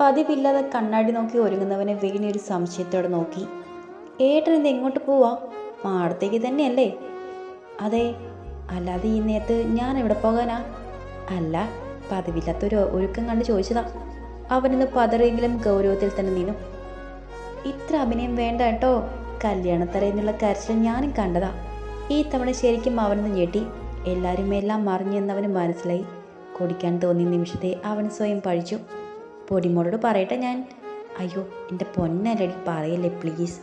പതിവില്ലാതെ കണ്ണാടി നോക്കി ഒരുങ്ങുന്നവനെ വീണൊരു സംശയത്തോടെ നോക്കി. ഏട്ടൻ ഇത് എങ്ങോട്ട് പോവാ? മാടത്തേക്ക് തന്നെയല്ലേ? അതെ അല്ലാതെ ഈ നേരത്ത് ഞാൻ എവിടെ പോകാനാ? അല്ല പതിവില്ലാത്തൊരു ഒരുക്കം കണ്ട് ചോദിച്ചതാ. അവനിന്ന് പതറിയെങ്കിലും ഗൗരവത്തിൽ തന്നെ നിന്നു. ഇത്ര അഭിനയം വേണ്ട കേട്ടോ. കല്യാണത്തറയെന്നുള്ള കരച്ചിൽ ഞാനും കണ്ടതാ. ഈ തവണ ശരിക്കും അവനൊന്ന് ഞെട്ടി. എല്ലാവരും എല്ലാം മറിഞ്ഞെന്നവന് മനസ്സിലായി. കുടിക്കാൻ തോന്നിയ നിമിഷത്തെ അവൻ സ്വയം പഴിച്ചു. പൊടിമോളോട് പറയട്ടെ ഞാൻ. അയ്യോ എന്റെ പൊന്നരടി പറയല്ലേ പ്ലീസ്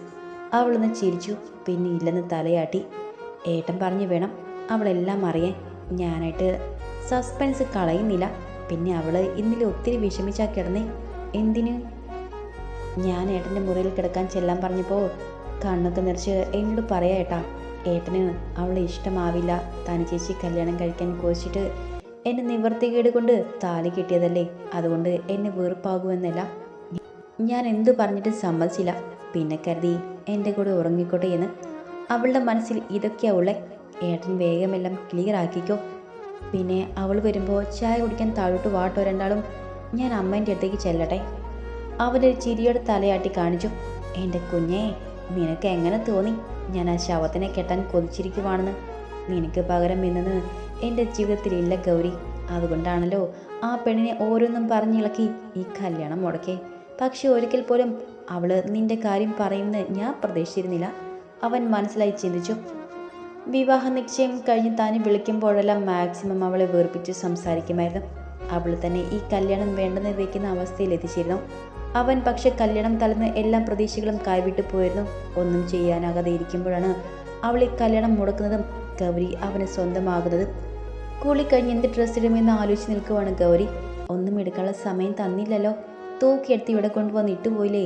അവളൊന്ന് ചിരിച്ചു പിന്നെ ഇല്ലെന്ന് തലയാട്ടി. ഏട്ടൻ പറഞ്ഞു വേണം അവളെല്ലാം അറിയാൻ. ഞാനായിട്ട് സസ്പെൻസ് കളയുന്നില്ല. പിന്നെ അവൾ ഇന്നലെ ഒത്തിരി വിഷമിച്ചാ കിടന്നേ. എന്തിന്? ഞാൻ ഏട്ടന്റെ മുറിയിൽ കിടക്കാൻ ചെല്ലാൻ പറഞ്ഞപ്പോൾ കണ്ണൊക്കെ നിറച്ച് എന്നോട് പറയാ ഏട്ടാ ഏട്ടന് അവളെ ഇഷ്ടമാവില്ല. തനി ചേച്ചി കല്യാണം കഴിക്കാൻ കോച്ചിട്ട് എന്നെ നിവർത്തികേട് കൊണ്ട് താലി കിട്ടിയതല്ലേ? അതുകൊണ്ട് എന്നെ വെറുപ്പാകുമെന്നല്ല. ഞാൻ എന്തു പറഞ്ഞിട്ട് സമ്മതിച്ചില്ല. പിന്നെ കരുതി എന്റെ കൂടെ ഉറങ്ങിക്കോട്ടെ എന്ന്. അവളുടെ മനസ്സിൽ ഇതൊക്കെയാ ഉള്ളേ. ഏട്ടൻ വേഗമെല്ലാം ക്ലിയർ ആക്കിക്കോ. പിന്നെ അവൾ വരുമ്പോൾ ചായ കുടിക്കാൻ താഴോട്ട് വാട്ടോ രണ്ടാളും. ഞാൻ അമ്മേന്റെ അടുത്തേക്ക് ചെല്ലട്ടെ. അവനൊരു ചിരിയോടെ തലയാട്ടി കാണിച്ചു. എന്റെ കുഞ്ഞേ നിനക്ക് എങ്ങനെ തോന്നി? ഞാൻ ആ ശവത്തിനെ കെട്ടാൻ കൊതിച്ചിരിക്കുവാണെന്ന്. നിനക്ക് പകരം ഇന്നെന്ന് എന്റെ ജീവിതത്തിലില്ല ഗൗരി. അതുകൊണ്ടാണല്ലോ ആ പെണ്ണിനെ ഓരോന്നും പറഞ്ഞിളക്കി ഈ കല്യാണം മുടക്കേ. പക്ഷെ ഒരിക്കൽ പോലും അവൾ നിന്റെ കാര്യം പറയുമെന്ന് ഞാൻ പ്രതീക്ഷിച്ചിരുന്നില്ല. അവൻ മനസ്സിലായി ചിന്തിച്ചു. വിവാഹ നിശ്ചയം കഴിഞ്ഞ് താൻ വിളിക്കുമ്പോഴെല്ലാം മാക്സിമം അവളെ വേർപ്പിച്ച് സംസാരിക്കുമായിരുന്നു. അവൾ തന്നെ ഈ കല്യാണം വേണ്ടെന്ന് വെക്കുന്ന അവസ്ഥയിൽ എത്തിച്ചിരുന്നു. അവൻ പക്ഷെ കല്യാണം തലന്ന് എല്ലാ പ്രതീക്ഷകളും കൈവിട്ടു പോയിരുന്നു. ഒന്നും ചെയ്യാനാകാതെ ഇരിക്കുമ്പോഴാണ് അവൾ ഈ കല്യാണം മുടക്കുന്നതും ഗൗരി അവന് സ്വന്തമാകുന്നത്. കുളി കഴിഞ്ഞ് എന്ത് ഡ്രസ്സ് ഇടുമെന്ന് ആലോചിച്ച് നിൽക്കുവാണ് ഗൗരി. ഒന്നും എടുക്കാനുള്ള സമയം തന്നില്ലല്ലോ. തൂക്കിയെടുത്ത് ഇവിടെ കൊണ്ടുവന്ന് ഇട്ടുപോയില്ലേ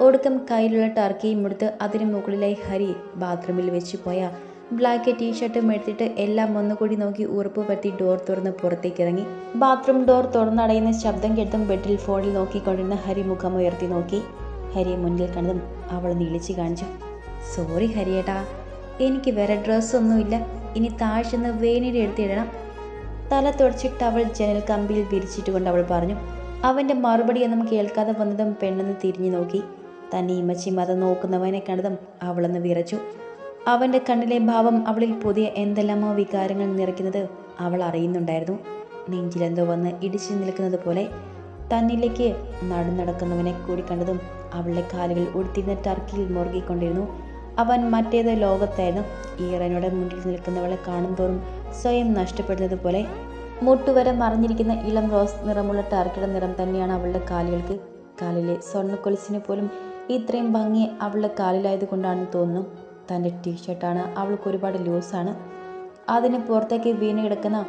ഒടുക്കം കയ്യിലുള്ള ടർക്കിയും എടുത്ത് അതിന് മുകളിലായി ഹരി ബാത്റൂമിൽ വെച്ച് പോയ ബ്ലാക്ക് ടീഷർട്ടും എടുത്തിട്ട് എല്ലാം ഒന്നുകൂടി നോക്കി ഉറപ്പ് പറ്റി ഡോർ തുറന്ന് പുറത്തേക്ക് ഇറങ്ങി. ബാത്റൂം ഡോർ തുറന്നടയുന്ന ശബ്ദം കേട്ടും ബെഡിൽ ഫോണിൽ നോക്കിക്കൊണ്ടിരുന്ന ഹരി മുഖം ഉയർത്തി നോക്കി. ഹരിയെ മുന്നിൽ കണ്ടതും അവൾ നീളിച്ച് കാണിച്ചു. സോറി ഹരിയേട്ടാ എനിക്ക് വേറെ ഡ്രസ്സൊന്നുമില്ല ഇനി താഴ്ചന്ന് വേണിയുടെ എടുത്തിടണം തല തുടച്ചിട്ട് അവൾ ജനൽ കമ്പിയിൽ വിരിച്ചിട്ടുകൊണ്ട് അവൾ പറഞ്ഞു അവന്റെ മറുപടിയൊന്നും കേൾക്കാതെ വന്നതും പെണ്ണെന്ന് തിരിഞ്ഞു നോക്കി. തന്നെ ഇമ്മച്ചി മതം നോക്കുന്നവനെ കണ്ടതും അവളെന്ന് വിറച്ചു. അവന്റെ കണ്ണിലെ ഭാവം അവളിൽ പുതിയ എന്തെല്ലാമോ വികാരങ്ങൾ നിറയ്ക്കുന്നത് അവൾ അറിയുന്നുണ്ടായിരുന്നു. നെഞ്ചിലെന്തോ വന്ന് ഇടിച്ചു നിൽക്കുന്നത് പോലെ തന്നിലേക്ക് നടന്നടക്കുന്നവനെ കൂടി കണ്ടതും അവളുടെ കാലുകൾ ഉടുത്തിരുന്ന ടർക്കിയിൽ മുറുകിക്കൊണ്ടിരുന്നു. അവൻ മറ്റേത് ലോകത്തായിരുന്നു. ഈറനോടെ മുന്നിൽ നിൽക്കുന്നവളെ കാണുന്തോറും സ്വയം നഷ്ടപ്പെടുന്നത് പോലെ മുട്ടുവരെ മറിഞ്ഞിരിക്കുന്ന ഇളം റോസ് നിറമുള്ള ടർക്കിയുടെ നിറം തന്നെയാണ് അവളുടെ കാലുകൾക്ക്. കാലിലെ സ്വർണക്കൊലിസിന് പോലും ഇത്രയും ഭംഗി അവളുടെ കാലിലായതുകൊണ്ടാണെന്ന് തോന്നുന്നു. തന്റെ ടീഷർട്ടാണ് അവൾക്ക് ഒരുപാട് ലൂസാണ്. അതിന് പുറത്തേക്ക് വീണ് കിടക്കുന്ന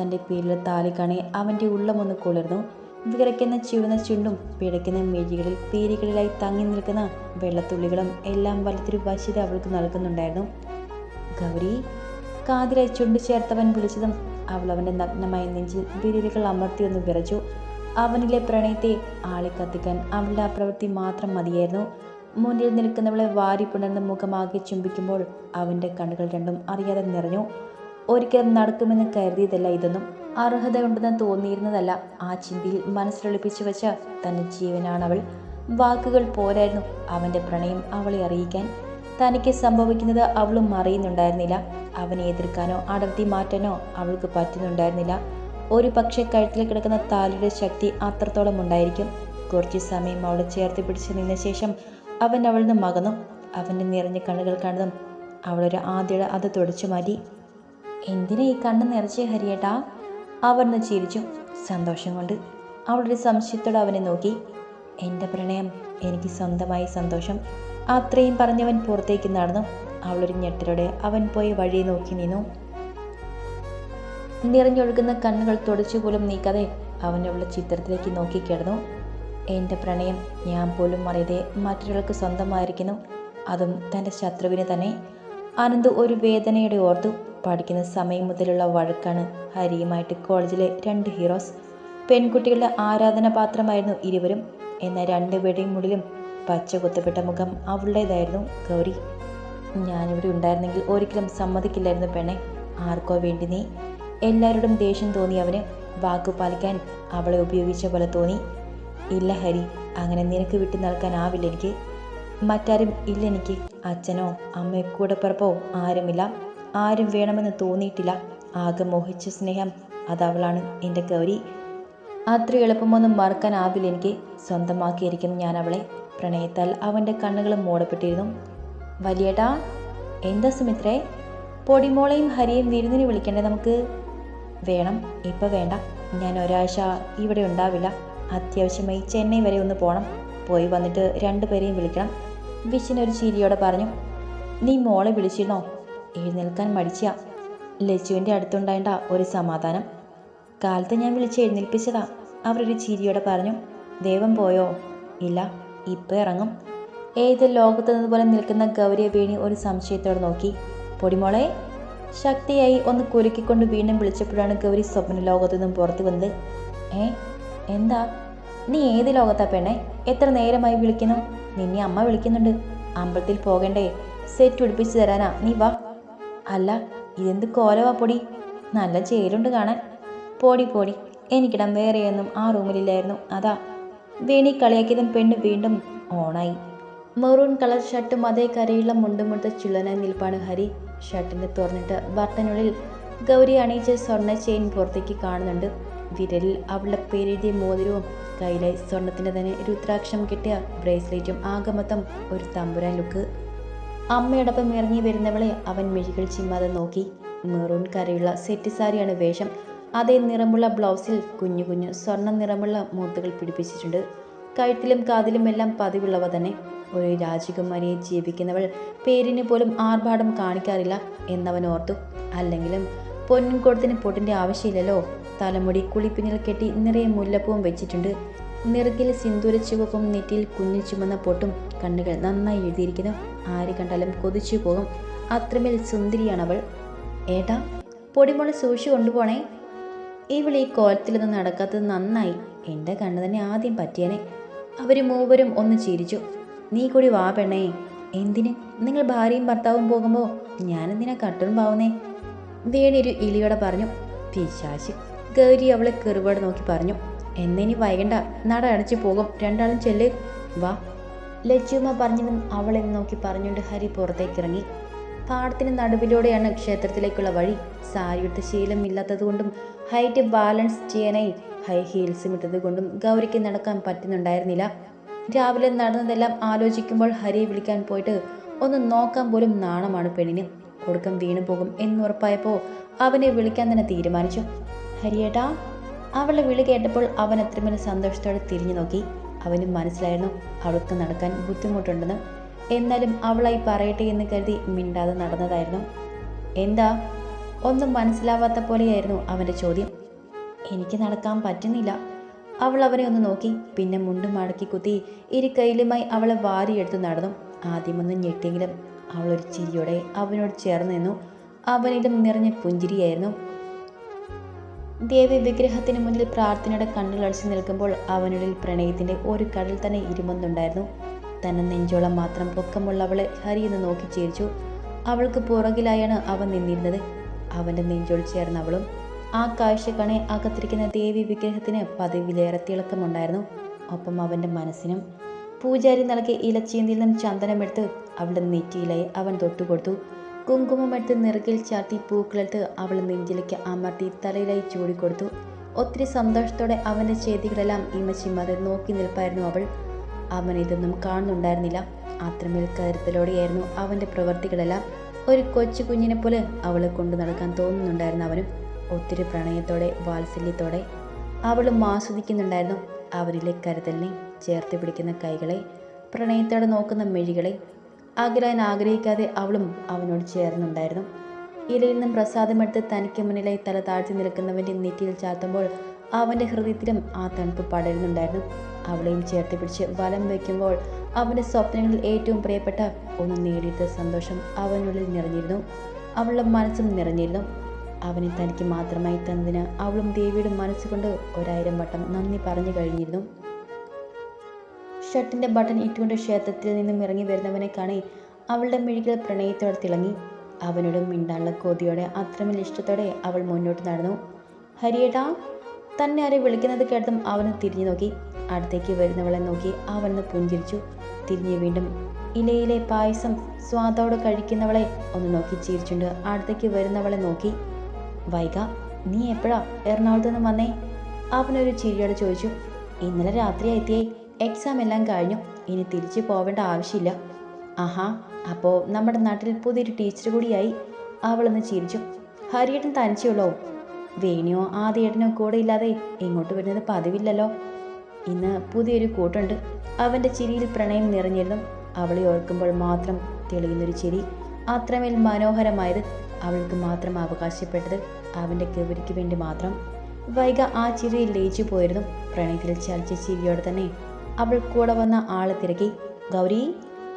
തന്റെ പേരിലെ താലി അവന്റെ ഉള്ളമൊന്ന് കുളിർന്നു. വിറയ്ക്കുന്ന ചുവന്ന ചുണ്ടും പിടയ്ക്കുന്ന മെഴികളിൽ തീരികളിലായി തങ്ങി നിൽക്കുന്ന വെള്ളത്തുള്ളികളും എല്ലാം വലത്തൊരു വശ്യത അവൾക്ക് നൽകുന്നുണ്ടായിരുന്നു. ഗൗരി കാതിലായി ചുണ്ടു ചേർത്തവൻ വിളിച്ചതും അവൾ അവന്റെ നഗ്നമായ നെഞ്ചിൽ വിരലുകൾ അമർത്തി ഒന്ന് വിറച്ചു. അവനിലെ പ്രണയത്തെ ആളിക്കത്തിക്കാൻ അവളുടെ ആ പ്രവൃത്തി മാത്രം മതിയായിരുന്നു. മുന്നിൽ നിൽക്കുന്നവളെ വാരിപ്പുണർന്ന് മുഖമാകെ ചുംബിക്കുമ്പോൾ അവന്റെ കണ്ണുകൾ രണ്ടും അറിയാതെ നിറഞ്ഞു. ഒരിക്കലും നടക്കുമെന്ന് കരുതിയതല്ല ഇതൊന്നും. അർഹതയുണ്ടെന്ന് തോന്നിയിരുന്നതല്ല. ആ ചിന്തയിൽ മനസ്സിലൊളിപ്പിച്ചു വെച്ച തന്റെ ജീവനാണവൾ. വാക്കുകൾ പോരായിരുന്നു. അവന്റെ പ്രണയം അവളെ അറിയിക്കാൻ. തനിക്ക് സംഭവിക്കുന്നത് അവളും അറിയുന്നുണ്ടായിരുന്നില്ല. അവനെ എതിർക്കാനോ അടർത്തി മാറ്റാനോ അവൾക്ക് പറ്റുന്നുണ്ടായിരുന്നില്ല. ഒരു പക്ഷേ കഴുത്തിൽ കിടക്കുന്ന താലിയുടെ ശക്തി അത്രത്തോളം ഉണ്ടായിരിക്കും. കുറച്ചു സമയം അവളെ ചേർത്ത് പിടിച്ചു നിന്ന ശേഷം അവൻ അവളിൽ നിന്ന് മകന്നു. അവന്റെ നിറഞ്ഞ കണ്ണുകൾ കണ്ടതും അവളൊരു ആദ്യയുടെ അത് തുടച്ചു മാറ്റി. എന്തിനാ ഈ കണ്ണ് നിറച്ച് ഹരിയേട്ടാ? അവർന്ന് ചിരിച്ചു. സന്തോഷം കൊണ്ട് അവളൊരു സംശയത്തോടെ അവനെ നോക്കി. എന്റെ പ്രണയം എനിക്ക് സ്വന്തമായി സന്തോഷം. അത്രയും പറഞ്ഞവൻ പുറത്തേക്ക് നടന്നു. അവളൊരു ഞെട്ടലോടെ അവൻ പോയി വഴി നോക്കി നിന്നു. നിറഞ്ഞൊഴുകുന്ന കണ്ണുകൾ തുടച്ചു പോലും നീക്കാതെ അവളുടെ ചിത്രത്തിലേക്ക് നോക്കിക്കിടന്നു എന്റെ പ്രണയം ഞാൻ പോലും അറിയാതെ മറ്റൊരാൾക്ക് സ്വന്തമായിരിക്കുന്നു. അതും തന്റെ ശത്രുവിന് തന്നെ. അനന്ത് ഒരു വേദനയുടെ ഓർത്തു. പഠിക്കുന്ന സമയം മുതലുള്ള വഴക്കാണ് ഹരിയുമായിട്ട് കോളേജിലെ രണ്ട് ഹീറോസ്. പെൺകുട്ടികളുടെ ആരാധനാപാത്രമായിരുന്നു ഇരുവരും. എന്നാൽ രണ്ടുപേരുടെയും മുടിലും പച്ച കുത്തപ്പെട്ട മുഖം അവളുടേതായിരുന്നു ഗൗരി. ഞാനിവിടെ ഉണ്ടായിരുന്നെങ്കിൽ ഒരിക്കലും സമ്മതിക്കില്ലായിരുന്നു പെണ്ണെ. ആർക്കോ വേണ്ടി നീ. എല്ലാവരോടും ദേഷ്യം തോന്നി അവന്. വാക്കു പാലിക്കാൻ അവളെ ഉപയോഗിച്ച പോലെ തോന്നി. ഇല്ല ഹരി അങ്ങനെ നിനക്ക് വിട്ടു നൽകാനാവില്ല എനിക്ക്. മറ്റാരും ഇല്ല എനിക്ക് അച്ഛനോ അമ്മയോ കൂടെ പിറപ്പോ ആരുമില്ല. ആരും വേണമെന്ന് തോന്നിയിട്ടില്ല. ആകെ മോഹിച്ച സ്നേഹം അതവളാണ് എന്റെ ഗൗരി. അത്ര എളുപ്പമൊന്നും മറക്കാനാവില്ല എനിക്ക്. സ്വന്തമാക്കിയിരിക്കും ഞാൻ അവളെ. പ്രണയത്താൽ അവന്റെ കണ്ണുകളും മൂടപ്പെട്ടിരുന്നു. വലിയേട്ടാ എന്താ സുമിത്രേ? പൊടിമോളെയും ഹരിയെയും വിരുന്നിന് വിളിക്കണ്ടേ നമുക്ക് വേണം. ഇപ്പം വേണ്ട. ഞാൻ ഒരാഴ്ച ഇവിടെ ഉണ്ടാവില്ല. അത്യാവശ്യമായി ചെന്നൈ വരെ ഒന്ന് പോകണം പോയി വന്നിട്ട് രണ്ടുപേരെയും വിളിക്കണം. വിഷിനൊരു ചിരിയോടെ പറഞ്ഞു നീ മോളെ വിളിച്ചിരുന്നോ? എഴുന്നേൽക്കാൻ മടിച്ച. ലച്ചുവിന്റെ അടുത്തുണ്ടായേണ്ട ഒരു സമാധാനം. കാലത്ത് ഞാൻ വിളിച്ച് എഴുന്നേൽപ്പിച്ചതാ. അവരൊരു ചിരിയോടെ പറഞ്ഞു ദൈവം പോയോ? ഇല്ല ഇപ്പം ഇറങ്ങും. ഏത് ലോകത്ത് നിന്നതുപോലെ നിൽക്കുന്ന ഗൗരിയെ വീണി ഒരു സംശയത്തോടെ നോക്കി. പൊടിമോളെ ശക്തിയായി ഒന്ന് കുലുക്കിക്കൊണ്ട് വീണ്ടും വിളിച്ചപ്പോഴാണ് ഗൗരി സ്വപ്ന ലോകത്തു നിന്നും പുറത്തു വന്നത്. ഏ എന്താ? നീ ഏത് ലോകത്താ പെണ്ണെ? എത്ര നേരമായി വിളിക്കുന്നു? നിന്നെ അമ്മ വിളിക്കുന്നുണ്ട്. അമ്പലത്തിൽ പോകണ്ടേ. സെറ്റ് ഉടുപ്പിച്ചു തരാനാ. നീ വാ. അല്ല ഇതെന്ത് കോലവാ പൊടി? നല്ല ചേരുണ്ട് കാണാൻ. പോടി പോടി. എനിക്കിടം വേറെയൊന്നും ആ റൂമിലില്ലായിരുന്നു. അതാ. വേണി കളിയാക്കിയതും പെണ്ണ് വീണ്ടും ഓണായി. മെറൂൺ കളർ ഷർട്ടും അതേ കരയുള്ള മുണ്ടുമുടുത്ത ചുള്ളനായി നിൽപ്പാണ് ഹരി. ഷർട്ടിന്റെ തുറന്നിട്ട് ബട്ടനുള്ളിൽ ഗൗരി അണിയിച്ച സ്വർണ ചെയിൻ പുറത്തേക്ക് കാണുന്നുണ്ട്. വിരലിൽ അവളുടെ പേരെഴുതിയ മോതിരവും കയ്യിലെ സ്വർണത്തിന്റെ തന്നെ രുദ്രാക്ഷം കിട്ടിയ ബ്രേസ്ലെറ്റും ആകമത്തം ഒരു തമ്പുരാൻ ലുക്ക്. അമ്മയോടൊപ്പം ഇറങ്ങി വരുന്നവളെ അവൻ മിഴികൾ ചിമ്മാതെ നോക്കി. മെറൂൺ കരയുള്ള സെറ്റ് സാരിയാണ് വേഷം. അതേ നിറമുള്ള ബ്ലൗസിൽ കുഞ്ഞു കുഞ്ഞു സ്വർണ നിറമുള്ള മൂത്തുകൾ പിടിപ്പിച്ചിട്ടുണ്ട്. കഴുത്തിലും കാതിലും എല്ലാം പതിവുള്ളവ തന്നെ. ഒരു രാജകുമാരിയെ ജീവിക്കുന്നവൾ പേരിന് പോലും ആർഭാടം കാണിക്കാറില്ല എന്നവൻ ഓർത്തു. അല്ലെങ്കിലും പൊന്നും കൊടുത്തിന് പൊട്ടിന്റെ ആവശ്യമില്ലല്ലോ. തലമുടി കുളിപ്പിനിൽ കെട്ടി നിറയെ മുല്ലപ്പൂവും വെച്ചിട്ടുണ്ട്. നിറകിൽ സിന്ദൂര ചുവപ്പും നെറ്റിയിൽ കുഞ്ഞു ചുമന്ന പൊട്ടും കണ്ണുകൾ നന്നായി എഴുതിയിരിക്കുന്നു. ആര് കണ്ടാലും കൊതിച്ചു പോകും. അത്രമേൽ സുന്ദരിയാണ് അവൾ. ഏട്ടാ പൊടിമുള സൂക്ഷിച്ചു കൊണ്ടുപോണേ. ഇവൾ ഈ കോലത്തിലൊന്നും നടക്കാത്തത് നന്നായി. എന്റെ കണ്ണ് തന്നെ ആദ്യം പറ്റിയനെ. അവർ മൂവരും ഒന്ന് ചിരിച്ചു. നീ കൂടി വാ പെണ്ണേ. എന്തിന്? നിങ്ങൾ ഭാര്യയും ഭർത്താവും പോകുമ്പോൾ ഞാനെന്തിനാ കട്ടും പാവുന്നേ? വേണിയൊരു ഇലിയോടെ പറഞ്ഞു. പിശാശി ഗൗരി അവളെ കെറുപാട് നോക്കി പറഞ്ഞു. എന്നിനി വൈകണ്ട. നട അടച്ചു പോകും. രണ്ടാളും ചെല്ല്. വാ. ലജ്ജുമ്മ പറഞ്ഞതും അവളെ നോക്കി പറഞ്ഞുകൊണ്ട് ഹരി പുറത്തേക്ക് ഇറങ്ങി പാടത്തിന് നടുവിലൂടെയാണ് ക്ഷേത്രത്തിലേക്കുള്ള വഴി. സാരിയുടെ ശീലം ശീലമില്ലാത്തതുകൊണ്ടും ഹൈറ്റ് ബാലൻസ് ചെയ്യാനായി ഹൈ ഹീൽസ് ഇട്ടതുകൊണ്ടും ഗൗരിക്ക് നടക്കാൻ പറ്റുന്നുണ്ടായിരുന്നില്ല. രാവിലെ നടന്നതെല്ലാം ആലോചിക്കുമ്പോൾ ഹരിയെ വിളിക്കാൻ പോയിട്ട് ഒന്ന് നോക്കാൻ പോലും നാണമാണ് പെണ്ണിന്. ഒടുക്കം വീണു പോകും എന്നുറപ്പായപ്പോൾ അവനെ വിളിക്കാൻ തന്നെ തീരുമാനിച്ചു. ഹരിയേട്ടാ അവളെ വിളി കേട്ടപ്പോൾ അവൻ അത്രമേൽ സന്തോഷത്തോടെ തിരിഞ്ഞു നോക്കി. അവനും മനസ്സിലായിരുന്നു അവൾക്ക് നടക്കാൻ ബുദ്ധിമുട്ടുണ്ടെന്ന്. എന്നാലും അവളായി പറയട്ടെ എന്ന് കരുതി മിണ്ടാതെ നടന്നതായിരുന്നു. എന്താ ഒന്നും മനസ്സിലാവാത്ത പോലെയായിരുന്നു അവന്റെ ചോദ്യം. എനിക്ക് നടക്കാൻ പറ്റുന്നില്ല. അവൾ അവനെ ഒന്ന് നോക്കി. പിന്നെ മുണ്ടും മടക്കി കുത്തി ഇരു കയ്യിലുമായി അവളെ വാരിയെടുത്ത് നടന്നു. ആദ്യമൊന്നും ഞെട്ടിയെങ്കിലും അവളൊരു ചിരിയോടെ അവനോട് ചേർന്ന് നിന്നു. അവനിലും നിറഞ്ഞ പുഞ്ചിരിയായിരുന്നു. ദേവി വിഗ്രഹത്തിന് മുന്നിൽ പ്രാർത്ഥനയുടെ കണ്ണിലടിച്ചു നിൽക്കുമ്പോൾ അവനുള്ളിൽ പ്രണയത്തിന്റെ ഒരു കടൽ തന്നെ ഇരുമുന്നുണ്ടായിരുന്നു തന്നെ നെഞ്ചോളം മാത്രം പൊക്കമുള്ളവളെ ഹരി എന്ന് നോക്കി ചിരിച്ചു. അവൾക്ക് പുറകിലായാണ് അവൻ നിന്നിരുന്നത്. അവന്റെ നെഞ്ചോൾ ചേർന്നവളും ആ കാഴ്ച കണെ അകത്തിരിക്കുന്ന ദേവി വിഗ്രഹത്തിന് പതിവിലേറെ തിളക്കമുണ്ടായിരുന്നു. ഒപ്പം അവന്റെ മനസ്സിനും പൂജാരി നൽകിയ ഇലച്ചീന്തിൽ നിന്നും ചന്ദനമെടുത്ത് അവളുടെ നെറ്റിയിലായി അവൻ തൊട്ടുകൊടുത്തു. കുങ്കുമമെടുത്ത് നിറകിൽ ചാർത്തി പൂക്കളെടുത്ത് അവൾ നെഞ്ചിലേക്ക് അമർത്തി തലയിലായി ചൂടിക്കൊടുത്തു. ഒത്തിരി സന്തോഷത്തോടെ അവന്റെ ചെയ്തികളെല്ലാം ഇമച്ചിമാതെ നോക്കി നിൽപ്പായിരുന്നു അവൾ. അവൻ ഇതൊന്നും കാണുന്നുണ്ടായിരുന്നില്ല. അത്രമേൽ കരുതലോടെയായിരുന്നു അവന്റെ പ്രവൃത്തികളെല്ലാം ഒരു കൊച്ചു കുഞ്ഞിനെ പോലെ അവളെ കൊണ്ടു നടക്കാൻ തോന്നുന്നുണ്ടായിരുന്നു അവനും. ഒത്തിരി പ്രണയത്തോടെ വാത്സല്യത്തോടെ അവളും ആസ്വദിക്കുന്നുണ്ടായിരുന്നു. അവരിലെ കരുതലിനെ ചേർത്ത് പിടിക്കുന്ന കൈകളെ പ്രണയത്തോടെ നോക്കുന്ന മെഴികളെ അകലാൻ ആഗ്രഹിക്കാതെ അവളും അവനോട് ചേർന്നുണ്ടായിരുന്നു. ഇലയിൽ നിന്നും പ്രസാദമെടുത്ത് തനിക്ക് മുന്നിലായി തല താഴ്ത്തി നിൽക്കുന്നവന്റെ നെറ്റിയിൽ ചാത്തുമ്പോൾ അവന്റെ ഹൃദയത്തിലും ആ തണുപ്പ് പടരുന്നുണ്ടായിരുന്നു. അവളെയും ചേർത്ത് പിടിച്ച് വലം വയ്ക്കുമ്പോൾ അവന്റെ സ്വപ്നങ്ങളിൽ ഏറ്റവും പ്രിയപ്പെട്ട ഒന്ന് നേടിയെടുത്ത സന്തോഷം അവനുള്ളിൽ നിറഞ്ഞിരുന്നു. അവളുടെ മനസ്സും നിറഞ്ഞിരുന്നു. അവനെ തനിക്ക് മാത്രമായി തന്നതിന് അവളും ദേവിയുടെ മനസ്സുകൊണ്ട് ഒരായിരം വട്ടം നന്ദി പറഞ്ഞു കഴിഞ്ഞിരുന്നു. ഷർട്ടിന്റെ ബട്ടൺ ഇട്ടുകൊണ്ട് ക്ഷേത്രത്തിൽ നിന്നും ഇറങ്ങി വരുന്നവനെ കാണി അവളുടെ മിഴികൾ പ്രണയത്തോടെ തിളങ്ങി. അവനോട് മിണ്ടാനുള്ള കോതിയോടെ അത്രമേൽ ഇഷ്ടത്തോടെ അവൾ മുന്നോട്ട് നടന്നു. ഹരിയേട്ടാ തന്നെ ആരെ വിളിക്കുന്നത് കേട്ടതും അവന് തിരിഞ്ഞു നോക്കി. അടുത്തേക്ക് വരുന്നവളെ നോക്കി അവനൊന്ന് പുഞ്ചിരിച്ചു. തിരിഞ്ഞു വീണ്ടും ഇലയിലെ പായസം സ്വാദോടെ കഴിക്കുന്നവളെ ഒന്ന് നോക്കി ചിരിച്ചുണ്ട് അടുത്തേക്ക് വരുന്നവളെ നോക്കി. വൈക നീ എപ്പോഴാ എറണാകുളത്ത് നിന്ന് വന്നേ? അവനൊരു ചിരിയോടെ ചോദിച്ചു. ഇന്നലെ രാത്രി എത്തിയേ എക്സാം എല്ലാം കഴിഞ്ഞു. ഇനി തിരിച്ചു പോവേണ്ട ആവശ്യമില്ല. ആഹാ അപ്പോൾ നമ്മുടെ നാട്ടിൽ പുതിയൊരു ടീച്ചർ കൂടിയായി. അവളൊന്ന് ചിരിച്ചു. ഹരിയേട്ടൻ തനിച്ചുള്ളോ വേണിയോ ആദ്യേട്ടനോ കൂടെ ഇല്ലാതെ ഇങ്ങോട്ട് വരുന്നത് പതിവില്ലല്ലോ. ഇന്ന് പുതിയൊരു കൂട്ടുണ്ട്. അവന്റെ ചിരിയിൽ പ്രണയം നിറഞ്ഞിരുന്നു. അവളെ ഓർക്കുമ്പോൾ മാത്രം തെളിയുന്നൊരു ചിരി. അത്രമേൽ മനോഹരമായത് അവൾക്ക് മാത്രം അവകാശപ്പെട്ടത് അവന്റെ കവരിക്ക് വേണ്ടി മാത്രം. വൈക ആ ചിരിയിൽ ലയിച്ചു പോയിരുന്നു. പ്രണയത്തിൽ ചലിച്ച ചിരിയോടെ തന്നെ അവൾ കൂടെ വന്ന ആളെ തിരക്കി. ഗൗരി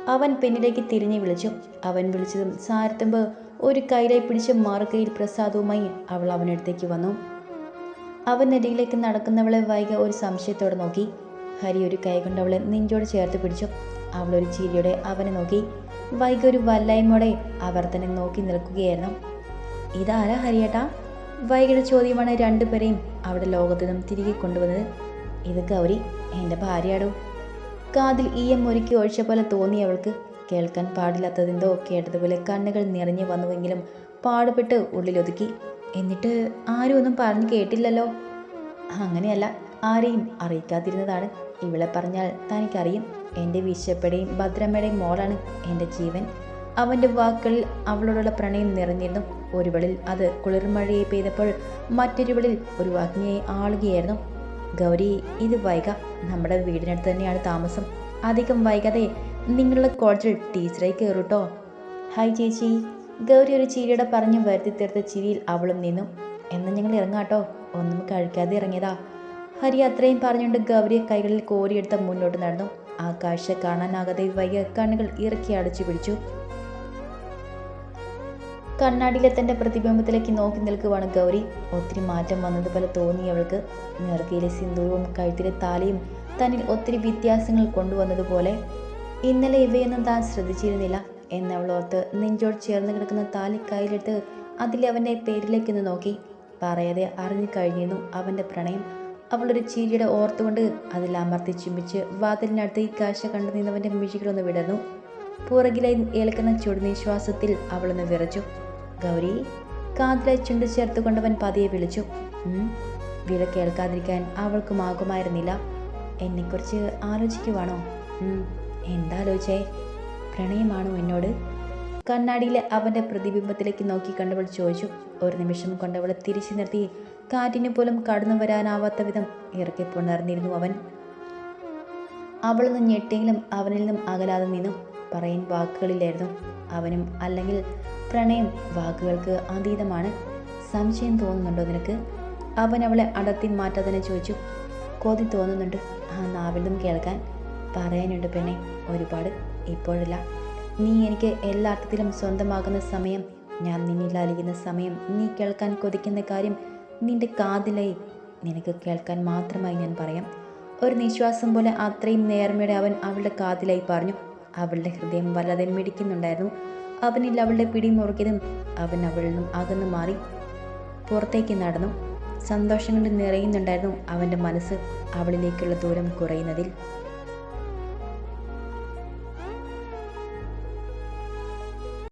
അവൻ പെണ്ണിലേക്ക് തിരിഞ്ഞു വിളിച്ചു. അവൻ വിളിച്ചതും സാരത്തുമ്പ് ഒരു കൈലായി പിടിച്ച് മാറുകയിൽ പ്രസാദവുമായി അവൾ അവനടുത്തേക്ക് വന്നു. അവൻ നെടിയിലേക്ക് നടക്കുന്നവളെ വൈകി ഒരു സംശയത്തോടെ നോക്കി. ഹരി ഒരു കൈ കൊണ്ട് അവളെ നെഞ്ചോട് ചേർത്ത് പിടിച്ചു. അവളൊരു ചിരിയോടെ അവനെ നോക്കി. വൈകി ഒരു വല്ലായ്മയോടെ അവർ തന്നെ നോക്കി നിൽക്കുകയായിരുന്നു. ഇതാരാ ഹരിയേട്ടാ? വൈകിയുടെ ചോദ്യമാണ് രണ്ടുപേരെയും അവിടെ ലോകത്തു നിന്നും തിരികെ കൊണ്ടുവന്നത്. ഇത് ഗൗരി എന്റെ ഭാര്യയാടോ? കാതിൽ ഈയം ഒരുക്കി ഒഴിച്ച പോലെ തോന്നി അവൾക്ക്. കേൾക്കാൻ പാടില്ലാത്തതെന്തോ കേട്ടതുപോലെ കണ്ണുകൾ നിറഞ്ഞു വന്നുവെങ്കിലും പാടുപെട്ട് ഉള്ളിലൊതുക്കി. എന്നിട്ട് ആരും ഒന്നും പറഞ്ഞു കേട്ടില്ലല്ലോ? അങ്ങനെയല്ല ആരെയും അറിയിക്കാതിരുന്നതാണ്. ഇവളെ പറഞ്ഞാൽ തനിക്കറിയും. എന്റെ വിശപ്പടയും ഭദ്രമ്മയുടെയും മോളാണ് എന്റെ ജീവൻ. അവന്റെ വാക്കുകളിൽ അവളോടുള്ള പ്രണയം നിറഞ്ഞിരുന്നു. ഒരുവളിൽ അത് കുളിർമഴയെ പെയ്തപ്പോൾ മറ്റൊരുവളിൽ ഒരു അഗ്നിയെ ആളുകയായിരുന്നു. ഗൗരി ഇത് വൈക. നമ്മുടെ വീടിനടുത്ത് തന്നെയാണ് താമസം. അധികം വൈകാതെ നിങ്ങളുടെ കോളേജിൽ ടീച്ചറായി കയറൂട്ടോ ഹായ് ചേച്ചി. ഗൗരി ഒരു ചിരിയുടെ പറഞ്ഞ് വരുത്തി തീർത്ത ചിരിയിൽ അവളും നിന്നു. എന്നാൽ ഞങ്ങൾ ഇറങ്ങാട്ടോ? ഒന്നും കഴിക്കാതെ ഇറങ്ങിയതാ. ഹരി അത്രയും പറഞ്ഞുകൊണ്ട് ഗൗരിയെ കൈകളിൽ കോരിയെടുത്ത് മുന്നോട്ട് നടന്നു. ആ കാഴ്ച കാണാനാകാതെ വൈകിയ കണ്ണുകൾ ഇറക്കി അടച്ചു പിടിച്ചു. കണ്ണാടിയിലെ തന്റെ പ്രതിബിംബത്തിലേക്ക് നോക്കി നിൽക്കുവാണ് ഗൗരി. ഒത്തിരി മാറ്റം വന്നതുപോലെ തോന്നി അവൾക്ക്. നെറുകയിലെ സിന്ദൂരവും കഴുത്തിലെ താലിയും തന്നിൽ ഒത്തിരി വ്യത്യാസങ്ങൾ കൊണ്ടുവന്നതുപോലെ ഇന്നലെ ഇവയൊന്നും താൻ ശ്രദ്ധിച്ചിരുന്നില്ല എന്നവൾ ഓർത്ത് നെഞ്ചോട് ചേർന്ന് കിടക്കുന്ന താലി അതിൽ അവന്റെ പേരിലേക്കൊന്ന് നോക്കി. പറയാതെ അറിഞ്ഞു കഴിഞ്ഞിരുന്നു അവന്റെ പ്രണയം. അവളൊരു ചീരിയുടെ ഓർത്തുകൊണ്ട് അതിൽ അമർത്തി ചുംബിച്ച് വാതിലിനടുത്ത് ഈ കാഴ്ച കണ്ടു നിന്നവന്റെ മിഴികളൊന്ന് വിടർന്നു. പുറകിലെ ഏൽക്കുന്ന ചുടുനിശ്വാസത്തിൽ അവളൊന്ന് വിറച്ചു. ഗൗരി കാതിലെ ചുണ്ട് ചേർത്ത് കൊണ്ടവൻ പതിയെ വിളിച്ചു. വില കേൾക്കാതിരിക്കാൻ അവൾക്കുമാകുമായിരുന്നില്ല എന്നെക്കുറിച്ച് ആലോചിക്കുവാണോ? എന്താലോചേ പ്രണയമാണോ എന്നോട്? കണ്ണാടിയിലെ അവന്റെ പ്രതിബിംബത്തിലേക്ക് നോക്കി കണ്ടവൾ ചോദിച്ചു. ഒരു നിമിഷം കൊണ്ടവളെ തിരിച്ചു നിർത്തി. കാറ്റിന് പോലും കടന്നു വരാനാവാത്ത വിധം ഇറക്കി പുണർന്നിരുന്നു അവൻ. അവളൊന്ന് ഞെട്ടിയെങ്കിലും അവനിൽ നിന്നും അകലാതെ നിന്നു. പറയാൻ വാക്കുകളില്ലായിരുന്നു. അവനും അല്ലെങ്കിൽ പ്രണയം വാക്കുകൾക്ക് അതീതമാണ്. സംശയം തോന്നുന്നുണ്ടോ നിനക്ക്? അവൻ അവളെ അടർത്തി മാറ്റാതെ ചോദിച്ചു. കൊതി തോന്നുന്നുണ്ട്. ആ നാവിലും കേൾക്കാൻ പറയാനുണ്ട് പെണ്ണെ. ഒരുപാട്. ഇപ്പോഴല്ല. നീ എനിക്ക് എല്ലാ അർത്ഥത്തിലും സ്വന്തമാകുന്ന സമയം ഞാൻ നിന്നിൽ അലിയുന്ന സമയം നീ കേൾക്കാൻ കൊതിക്കുന്ന കാര്യം നിന്റെ കാതിലായി നിനക്ക് കേൾക്കാൻ മാത്രമായി ഞാൻ പറയാം. ഒരു നിശ്വാസം പോലെ അത്രയും നേർമയുടെ അവൻ അവളുടെ കാതിലായി പറഞ്ഞു. അവളുടെ ഹൃദയം വല്ലാതെ മിടിക്കുന്നുണ്ടായിരുന്നു. അവനിൽ അവളുടെ പിടി മുറുക്കിയതും അവൻ അവളിൽ നിന്നും അകന്നു മാറി പുറത്തേക്ക് നടന്നു. സന്തോഷം കൊണ്ട് നിറയുന്നുണ്ടായിരുന്നു അവന്റെ മനസ്സ്. അവളിലേക്കുള്ള ദൂരം കുറയുന്നതിൽ